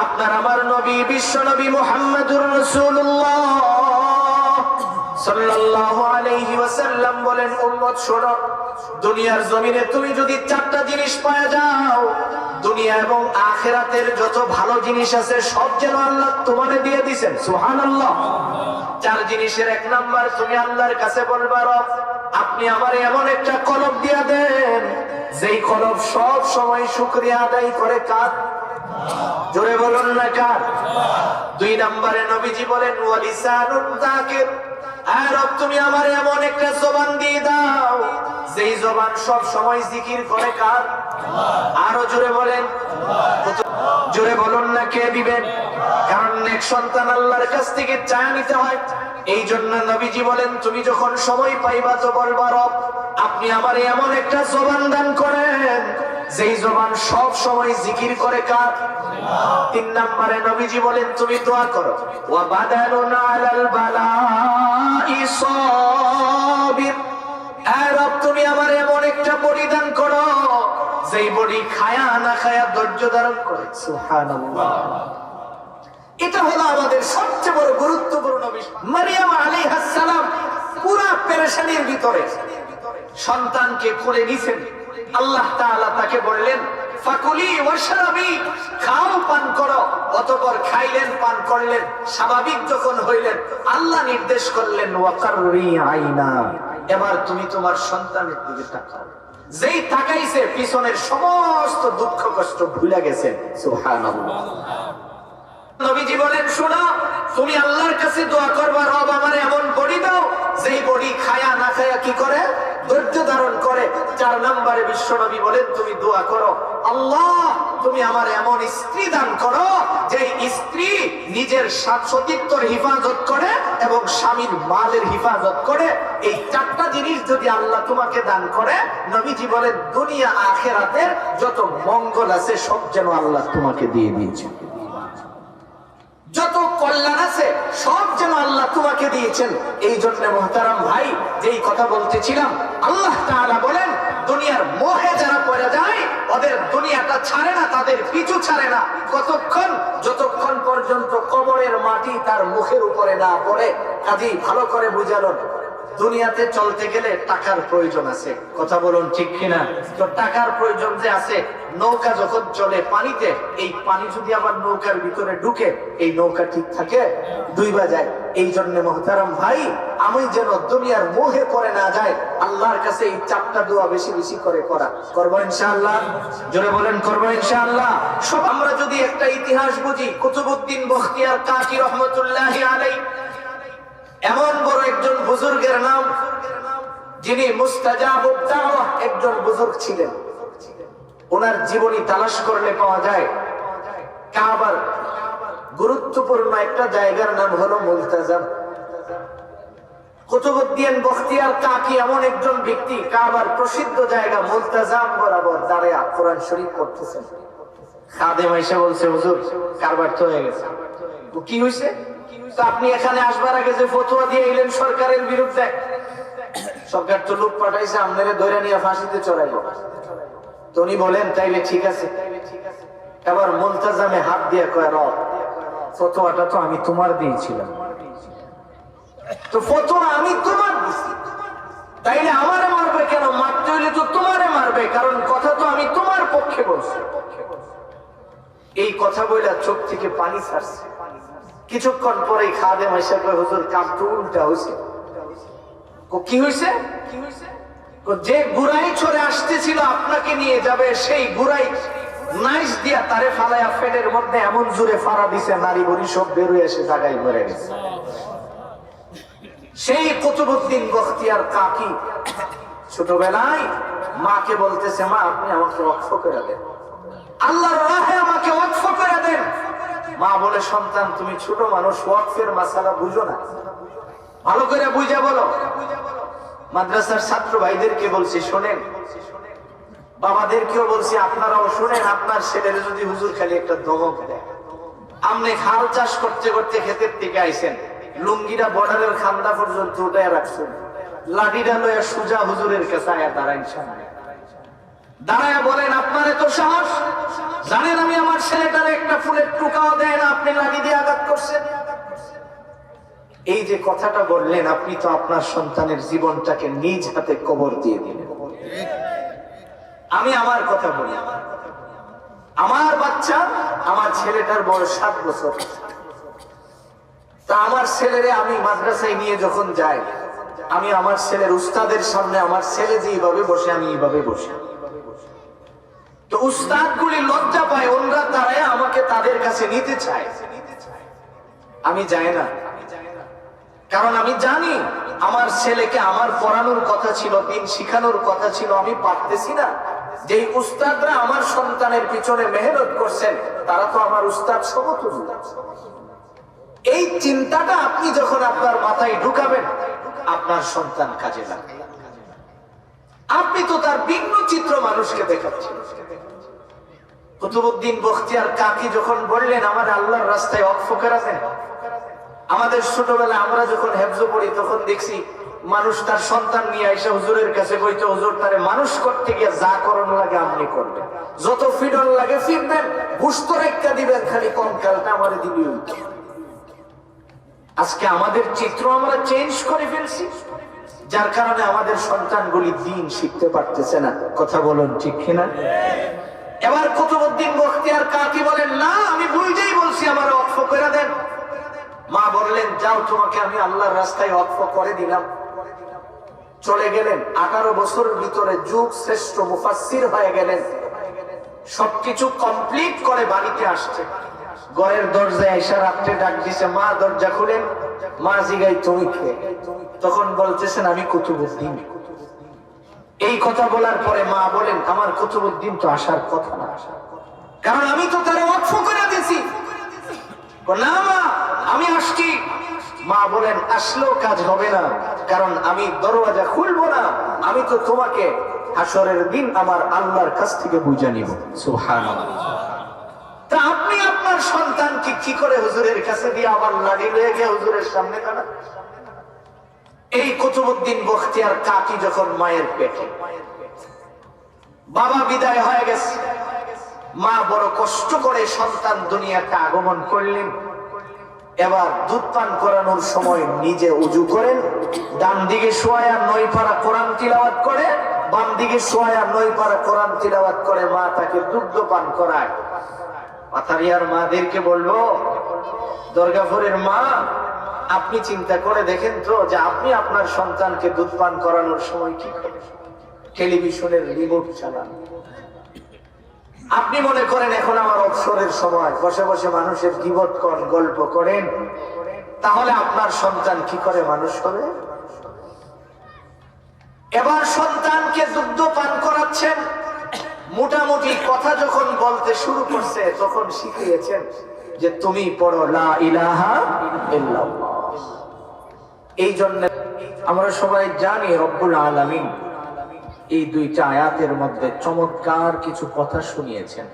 আপনার আমার নবী, বিশ্ব নবী মোহাম্মদুর রসুল্লাহ আল্লাহ চার জিনিসের এক নাম্বার তুমি আল্লাহর কাছে বলবা আপনি আমার এমন একটা কলব দিয়া দেন, যেই কলব সব সময় শুকরিয়া আদায় করে কার জোরে বলুন না কার দুই নম্বরে নবীজি বলেন, ওয়ালিসানুন যাকির। আর রব, তুমি আমার এমন একটা জবান দিয়ে দাও, যেই জবান সব সময় জিকির করে কার? আরও জোরে বলেন। জোরে বলুন না কে দিবেন? কারণ নেক সন্তান আল্লাহর কাছ থেকে চা নিতে হয়। এই জন্য নবীজি বলেন, তুমি যখন সময় পাইবা তো বলবা, রব, আপনি আমার এমন একটা জবান দান করেন যেই জবান সব সময় জিকির করে কার? তিন নম্বরে নবীজি বলেন, তুমি দোয়া করো। ওয়া বাদালুনা আলাল বালাই সাবির। এ রব, তুমি আমার এমন একটা পরিধান করো, যেই বডি খায়া না খায়া ধৈর্য ধারণ করে। সুবহানাল্লাহ। এটা হলো আমাদের সবচেয়ে বড় গুরুত্বপূর্ণ বিষয়। মারিয়াম আলাইহিস সালাম পুরা পেরেশানির ভিতরে সন্তানকে কোলে নিছেন আল্লাহ তাআলা তাকে বললেন, ফাকুলি ওয়াশরাবি, খাও, পান করো। অতঃপর খাইলেন, পান করলেন, স্বাভাবিক যখন হইলেন, আল্লাহ নির্দেশ করলেন, ওয়াকাররি আইনা। এবার তুমি তোমার সন্তানের দিকে তাকাও। যেই তাকাইছে, পিছনের সমস্ত দুঃখ, কষ্ট ভুলে গেছে। সুবহানাল্লাহ। নবীজি বলেন, শোনো, তুমি আল্লাহর কাছে দোয়া করবা, রব আমার এমন বডি দাও, যেই বডি খায়া কি করে? ধৈর্য ধারণ করে। চার নম্বরে বিশ্ব নবী বলেন, তুমি দোয়া করো। আল্লাহ, তুমি আমার এমন স্ত্রী দান করো যে স্ত্রী নিজের সতীত্বর হিফাজত করে এবং স্বামীর মালের হিফাজত করে। এই চারটা জিনিস যদি আল্লাহ তোমাকে দান করে, নবীজি বলেন, দুনিয়া আখেরাতের যত মঙ্গল আছে, সব যেন আল্লাহ তোমাকে দিয়ে দিয়েছে যত কল্যাণ আছে, সব যেন আল্লাহ তোমাকে দিয়েছেন। এই জন্য মহতারাম ভাই, যেই কথা বলতেছিলাম, আল্লাহ তাআলা বলেন, দুনিয়ার মোহে যারা পড়ে যায়, ওদের দুনিয়াটা ছাড়ে না, তাদের পিছু ছাড়ে না। কতক্ষণ, যতক্ষণ পর্যন্ত কবরের মাটি তার মুখের উপরে না পড়ে, কাজেই ভালো করে বুঝালো দুনিয়াতে চলতে গেলে টাকার প্রয়োজন আছে। কথা বলুন ঠিক কিনা? তো টাকার প্রয়োজন যে আছে, নৌকা যখন চলে পানিতে, এই পানি যদি আবার নৌকার ভিতরে ঢুকে, এই নৌকা ঠিক থাকে? ডুইবা যায় এই জন্য মহতারাম ভাই, আমি যেন দুনিয়ার মোহে করে না যায়, আল্লাহর কাছে এই চারটা দোয়া বেশি বেশি করে করা। করব ইনশাআল্লাহ? জোরে বলেন, করব ইনশাআল্লাহ? সব আমরা যদি একটা ইতিহাস বুঝি কুতুবুদ্দিন বখতিয়ার কাকি রহমতুল্লাহ আলাই এমন বড় একজন বুজুর্গের নাম, যিনি একজন বুজুর্গ ছিলেন। ওনার জীবনী তালাশ করলে পাওয়া যায়, কাবার গুরুত্বপূর্ণ একটা জায়গার নাম হলো মুলতাজাম কুতুবুদ্দিন বখতিয়ার কাকি এমন একজন ব্যক্তি, কাবার প্রসিদ্ধ জায়গা মুলতাজাম বরাবর দাঁড়িয়ে কোরআন শরীফ করতেছেন খাদেম আইসা বলছে, হুজুর, কারবার তো হয়ে গেছে। কি হয়েছে তো আপনি এখানে আসবার আগে যে ফতুয়া দিয়ে এলেন সরকারের বিরুদ্ধে, সরকার তো লোক পাঠাইছে, আপনারা ধরে নিয়ে ফাঁসিতে চড়াইল তো উনি বলেন, তাইলে ঠিক আছে। এবার মুলতাজামে হাত দিয়ে কয়, রব, ফতোয়াটা তো আমি তোমার দিয়েছিলাম। তো ফতোয়া আমি তোমার দিছি। তাইলে আমারে মারবে কেন? মারতে হইলে তো তোমারে মারবে, কারণ কথা তো আমি তোমার পক্ষে বলছি। এই কথা বইলা চোখ থেকে পানি ছাড়ছে। কিছুক্ষণ পরে খাদে মাইসা কয় হুজুর তো উল্টা হয়েছে কো, কি হয়েছে যে গুড়াই চলে আসতেছিল আপনাকে নিয়ে যাবে সেই গুড়াই নাইস দিয়া তারে ফালাইয়া মধ্যে এমন জোরে ফাড়া দিছে নারী বড়ি সব বেরোয় এসে জায়গায় সেই কুতুবুদ্দিন বখতিয়ার কাকি ছোটবেলায় মাকে বলতেছে মা আপনি আমাকে অক্ষ করে দেন। আল্লাহর রাহে আমাকে ওয়াকফ করে দেন। মা বলে, সন্তান, তুমি ছোট মানুষ, ওয়াকফের মাসালা বুঝো না। ভালো করে বুঝে বলো। মাদ্রাসার ছাত্র ভাইদেরকে বলছি, শোনেন, বাবাদেরকেও বলছি, আপনারাও শুনেন, আপনার ছেলের যদি হুজুর খালি একটা দমক দেয়। আপনি খাল চাষ করতে করতে ক্ষেতের থেকে আইসেন লুঙ্গিটা বর্ডারের খান্দা পর্যন্ত উঠে রাখছেন। লাঠিটা লয়ে সুজা হুজুরের কাছে আয়া দাঁড়াইছেন দাঁড়ায় বলেন, আপনার এত সাহস? জানেন আমি আমার ছেলেটার একটা ফুলের টুকাও দেয় না, আপনি লাগি দিয়ে আঘাত করছেন। এই যে কথাটা বললেন, আপনি তো আপনার সন্তানের জীবনটাকে নিজ হাতে কবর দিয়ে দিলেন। আমি আমার কথা বলি। আমার বাচ্চা আমার ছেলেটার বয়স সাত বছর। তা আমার ছেলেরে আমি মাদ্রাসায় নিয়ে যখন যাই, আমি আমার ছেলের উস্তাদের সামনে, আমার ছেলে যে এইভাবে বসে, আমি এইভাবে বসি। তো উস্তাদ গুলি লজ্জা পায়, ওনরা তারাই আমাকে তাদের কাছে নিতে চায়। আমি যাই না। কারণ আমি জানি, আমার ছেলেকে আমার পড়ানোর কথা ছিল, দিন শিখানোর কথা ছিল, আমি পারতেছি না। যে উস্তাদরা আমার সন্তানের পিছনে মেহনত করছেন, তারা তো আমার উস্তাদ সমতুল্য। এই চিন্তাটা আপনি যখন আপনার মাথায় ঢুকাবেন, আপনার সন্তান কাজে লাগবে। আপনি তো তার ভিন্ন চিত্র মানুষকে দেখাচ্ছেন। কুতুবুদ্দিন বখতিয়ার কাকি যখন বললেন, আমার আল্লাহর রাস্তায় অক্ষ করাবেন? আমাদের ছোটবেলায় আমরা যখন হেফজ পড়ি, তখন দেখছি মানুষ তার সন্তান নিয়ে এসে হুজুরের কাছে কইতে, হুজুর, তারে মানুষ করতে গিয়ে যা করণ লাগে আপনি করবেন। যত ফিডন লাগে ফিরবেন বুস্ত রেখা দিবেন, খালি কঙ্কালটা আমার দিবি আজকে আমাদের চিত্র আমরা চেঞ্জ করে ফেলছি। যার কারণে আমাদের সন্তানগুলি দিন শিখতে পারতেছে না। কথা বলুন ঠিক কিনা? এবার কুতুবুদ্দিন বখতিয়ার কাকি বলেন, না, আমি বুঝেই বলছি, আমার অক্ষ করে দেন। মা বললেন, যাও, তোমাকে আমি আল্লাহর রাস্তায় অক্ষ করে দিলাম। চলে গেলেন। আঠারো বছর ভিতরে যুগ শ্রেষ্ঠ মুফাসির হয়ে গেলেন। সবকিছু কমপ্লিট করে বাড়িতে আসছে। ঘরের দরজায় এসে রাত্রে ডাক দিছে, মা, দরজা খুলেন। তুমি তখন বলতেছেন, আমি কুতুবুদ্দিন। এই কথা বলার পরে মা বলেন, আমার কুতুবুদ্দিন তো আসার কথা না। কারণ আমি তো তারা অক্ষ করে দিয়েছি। না মা, আমি আসছি। মা বলেন, আসলেও কাজ হবে না, কারণ আমি দরওয়াজা খুলবো না। আমি তো তোমাকে হাসরের দিন আমার আল্লাহর কাছ থেকে বুঝে নিব। সুবহানাল্লাহ। তা আপনি আপনার সন্তানকে কি করে হুজুরের কাছে দিয়ে আবার লাড়ি লয়ে গিয়ে হুজুরের সামনে দাঁড়ান? এই কুতুবুদ্দিন বখতিয়ার কাকি যখন মায়ের পেটে, বাবা বিদায় হয়ে গেছে। মা বড় কষ্ট করে সন্তান দুনিয়াতে আগমন করলেন। এবার দুধ পান করানোর সময় নিজে উজু করেন, ডান দিকে শোয়া নই পাড়া কোরআন তিলাওয়াত করে, বাম দিকে শোয়া নই পাড়া কোরআন তিলাওয়াত করে মা তাকে দুগ্ধ পান করায়। পাথারিয়ার মাদেরকে বলব, দুর্গাপুরের মা, আপনি চিন্তা করে দেখেন তো যে আপনি আপনার সন্তানকে দুধ পান করানোর সময় কি করেন? টেলিভিশনের রিমোট চালান। আপনি মনে করেন এখন আমার অবসরের সময়, বসে বসে মানুষের গিবত কর, গল্প করেন, তাহলে আপনার সন্তান কি করে মানুষ করে এবার সন্তানকে দুগ্ধ পান করাচ্ছেন মোটামুটি কথা যখন বলতে শুরু করছে, তখন শিখিয়েছেন যে তুমি পড়ো লা ইলাহা ইল্লাল্লাহ। এই জন্য আমরা সবাই জানি রব্বুল আলামিন এই দুইটা আয়াতের মধ্যে চমৎকার কিছু কথা শুনিয়েছেন।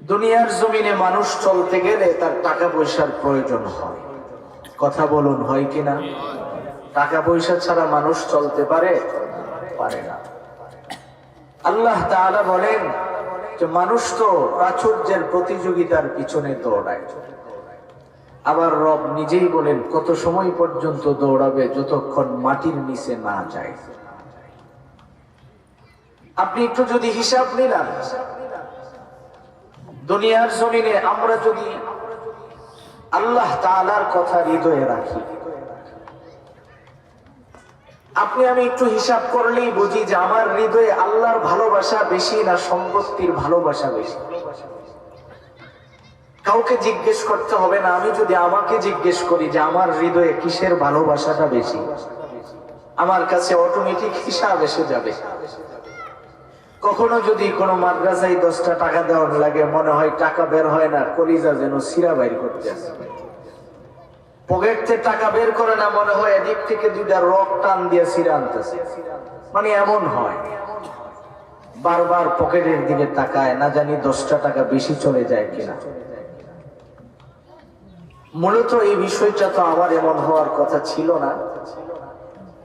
দুনিয়ার জমিনে মানুষ চলতে গেলে তার টাকা পয়সার প্রয়োজন হয়। কথা বলুন, হয় কিনা? টাকা পয়সা ছাড়া মানুষ চলতে পারে? পারে না। আল্লাহ তাআলা বলেন যে মানুষ তো প্রাচুর্যের প্রতিযোগিতার পিছনে দৌড়ায়। আবার রব নিজেই বলেন, কত সময় পর্যন্ত দৌড়াবে যতক্ষণ মাটির নিচে না যায়? আপনি একটু যদি হিসাব নিলাম, দুনিয়ার জমিনে আমরা যদি আল্লাহ তাআলার কথা হৃদয়ে রাখি আপনি আমি একটু হিসাব করলেই বুঝি যে আমার হৃদয়ে আল্লাহর ভালোবাসা বেশি না সম্পত্তির ভালোবাসা বেশি? কাউকে জিজ্ঞেস করতে হবে না, আমি যদি আমাকে জিজ্ঞেস করি যে আমার হৃদয়ে কিসের ভালোবাসাটা বেশি? আমার কাছে অটোমেটিক হিসাব এসে যাবে। কখনো যদি কোনো মাদ্রাসায় দশটা টাকা দেওয়ার লাগে, মনে হয় টাকা বের হয় না, কলিজা যেন সিরা বাইর করতে আসে। পকেট থেকে টাকা বের করে না মনে হয়, এদিক থেকে দুইটা রক টান দিয়ে সিরা মানে এমন হয়, বারবার পকেটের দিকে তাকায়, না জানি দশটা টাকা বেশি চলে যায় কিনা। মূলত এই বিষয়টা তো আমার এমন হওয়ার কথা ছিল না।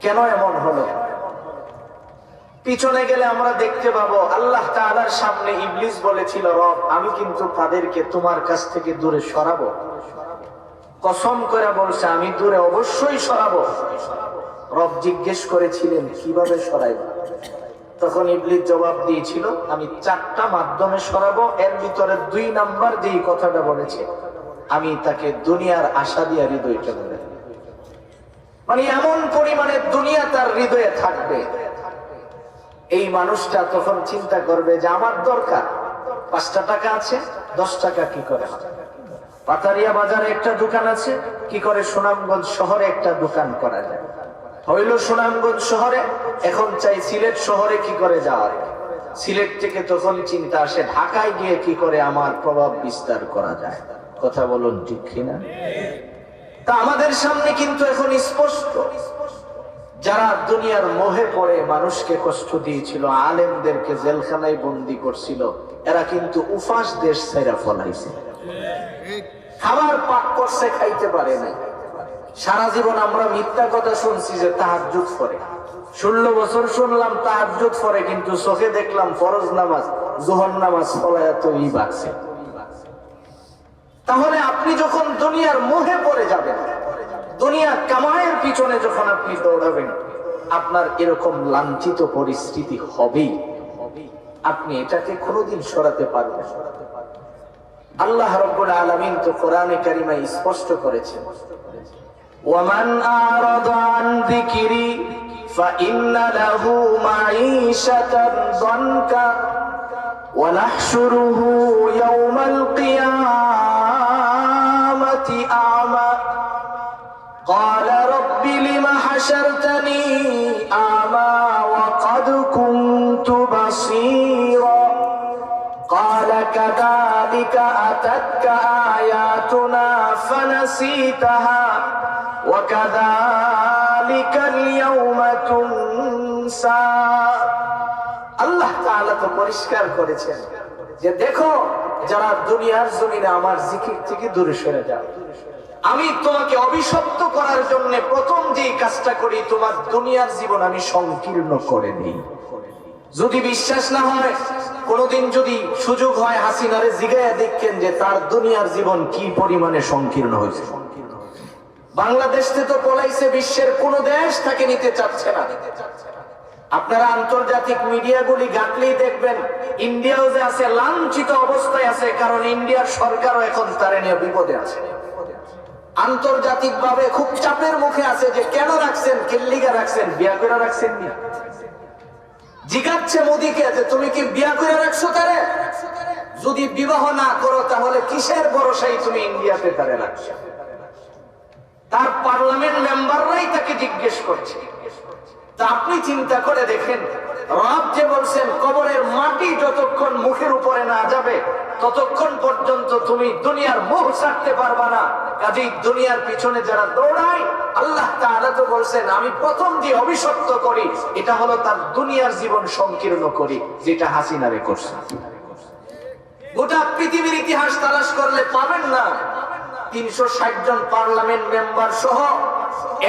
কেন এমন হলো? পিছনে গেলে আমরা দেখতে পাবো, আল্লাহ তাআলার সামনে ইবলিস বলেছিল, রব, আমি কিন্তু তাদেরকে তোমার কাছ থেকে দূরে সরাবো। কসম করে বলছে, আমি দূরে অবশ্যই সরাবো। রব জিজ্ঞেস করেছিলেন, কীভাবে সরাইব? তখন ইবলিস জবাব দিয়েছিল, আমি চারটা মাধ্যমে সরাবো, এর ভিতরে দুই নাম্বার যেই কথাটা বলেছে, আমি তাকে দুনিয়ার আশা দিয়া হৃদয়টা বলে মানে এমন পরিমাণে দুনিয়া তার হৃদয়ে থাকবে। এই মানুষটা তখন চিন্তা করবে যে, আমার দরকার, পাঁচটা টাকা আছে, দশ টাকা কি করে হবে? পাতারিয়া বাজারে একটা দোকান আছে। কি করে সুনামগঞ্জ শহরে একটা দোকান করা যায়? হইল সুনামগঞ্জ শহরে, এখন চাই সিলেট শহরে কি করে যাওয়ার? সিলেট থেকে তখন চিন্তা আসে, ঢাকায় গিয়ে কি করে আমার প্রভাব বিস্তার করা যায়? কথা বলুন ঠিক কিনা? তা আমাদের সামনে কিন্তু এখন স্পষ্ট। যারা দুনিয়ার মোহে পড়ে, মানুষকে কষ্ট দিয়েছিল, আলেমদেরকে জেলখানায় বন্দি করছিল, এরা কিন্তু উফাস দেশ ছেড়া ফলাইছে। খাবার পাক করছে, খাইতে পারে না সারা জীবন আমরা মিথ্যা কথা শুনছি যে তাহাজ্জুদ করে ষোলো বছর শুনলাম তাহাজ্জুদ করে কিন্তু চোখে দেখলাম ফরজ নামাজ, জোহর নামাজ ফলায় তো বাড়ছে। তাহলে আপনি যখন দুনিয়ার মোহে পড়ে যাবেন, দুনিয়া কামায়ের পিছনে যখন আপনি দৌড়াবেন, আপনার এরকম লাঞ্ছিত পরিস্থিতি হবেই। আপনি এটাকে কোনোদিন সরাতে পারবেন। আল্লাহ রব্বুল আলামিন তো কোরআনে কারিমায় স্পষ্ট করেছেন ওয়ামান আরাদা আন যিকরি فإن له معيشة ضنكا ونحشره يوم القيامة أعمى قال رب لم حشرتني أعمى وقد كنت بصيرا قال كذلك أتتك آياتنا فنسيتها وكذلك اليوم تنسى আল্লাহ তাআলা তো পরিষ্কার করেছেন যে দেখো যারা দুনিয়ার জমিনে আমার জিকির থেকে দূরে সরে যাও আমি তোমাকে অভিশপ্ত করার জন্য প্রথম যে কাজটা করি তোমার দুনিয়ার জীবন আমি সংকীর্ণ করে দিই যদি বিশ্বাস না হয়, কোনদিন যদি সুযোগ হয় হাসিনারে জিগাইয়া দেখেন যে তার দুনিয়ার জীবন কি পরিমাণে সংকীর্ণ হয়েছে। বাংলাদেশ তো পলাইছে বিশ্বের কোন দেশ তাকে নিতে চাচ্ছে না। আপনারা আন্তর্জাতিক মিডিয়াগুলি ঘাটলেই দেখবেন, ইন্ডিয়াও যে আছে, লাঞ্ছিত অবস্থায় আছে, কারণ ইন্ডিয়ার সরকারও এখন তারে নিয়ে বিপদে আছে। আন্তর্জাতিক ভাবে খুব চাপের মুখে আছে যে কেন রাখছেন কিল্লিগা রাখছেন, বিয়া রাখছেন নি? জিগাচ্ছে মোদীকে যে তুমি কি বিয়া করে রাখছো তারে? যদি বিবাহ না করো তাহলে কিসের ভরসাই তুমি ইন্ডিয়াতে তারে রাখছো? তার পার্লামেন্ট মেম্বাররাই তাকে জিজ্ঞেস করছে। তা আপনি চিন্তা করে দেখেন, রব যে বলছেন, কবরের মাটি যতক্ষণ মুখের উপরে না যাবে, ততক্ষণ পর্যন্ত তুমি দুনিয়ার মুখ ছাড়তে পারবা না। কাজেই দুনিয়ার পিছনে যারা দৌড়ায়, আল্লাহ তাআলা তো বলছেন, আমি প্রথম যে অভিশপ্ত করি। এটা হলো তার দুনিয়ার জীবন সংকীর্ণ করি, যেটা হাসিনারে করছে। গোটা পৃথিবীর ইতিহাস তালাশ করলে পাবেন না। তিনশো ষাট জন পার্লামেন্ট মেম্বার সহ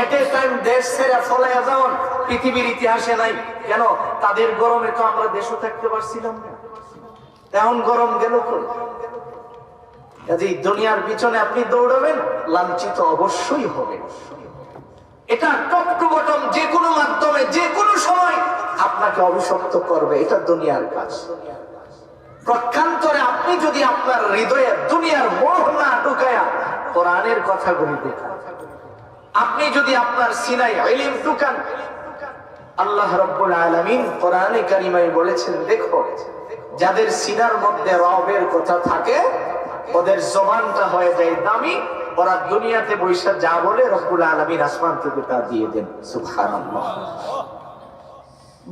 এট টাইম দেশ ছেড়ে ফলাইয়া যাওয়ান পৃথিবীর ইতিহাসে নাই। কেন? তাদের গরমে তো আমরা দেশও থাকতে পারছিলাম না। তেমন গরম গেল কই? কাজেই দুনিয়ার পিছনে আপনি দৌড়াবেন, লাঞ্ছিত অবশ্যই হবে। এটা টপ টু বটম, যে কোনো মাধ্যমে, যে কোনো সময় আপনাকে অভিশপ্ত করবে, এটা দুনিয়ার কাজ। প্রক্ষান্তরে আপনি যদি আপনার হৃদয়ে দুনিয়ার মোহ না ঢুকায়া কোরআনের কথাগুলি দেখান আপনি যদি আপনার সিনাই ইলিম ঢুকান, আল্লাহ রব্বুল আলামিন কোরআনে কারিমায় বলেছেন, দেখো, যাদের সিনার মধ্যে রবের কথা থাকে ওদের জবানটা হয়ে যায় দামি, ওরা দুনিয়াতে বৈশা যা বলে রব্বুল আলামিন আসমান থেকে তা দিয়ে দেন। সুবহানাল্লাহ।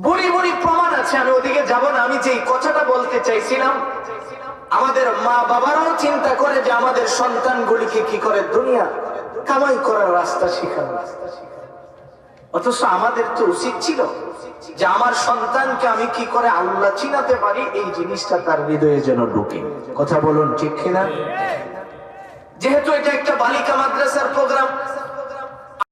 বুড়ি বুড়ি প্রমাণ আছে, আমি ওদিকে যাব না, আমি যে কথাটা বলতে চাইছিলাম, আমাদের মা বাবারাও চিন্তা করে যে আমাদের সন্তানগুলিকে কি করে দুনিয়া কামাই করার রাস্তা শিখানো। অথচ আমাদের তো উচিত ছিল যে আমার সন্তানকে আমি কি করে আল্লাহ চিনাতে পারি? এই জিনিসটা তার হৃদয়ে যেন ঢুকে। কথা বলুন ঠিক কিনা? যেহেতু এটা একটা বালিকা মাদ্রাসার প্রোগ্রাম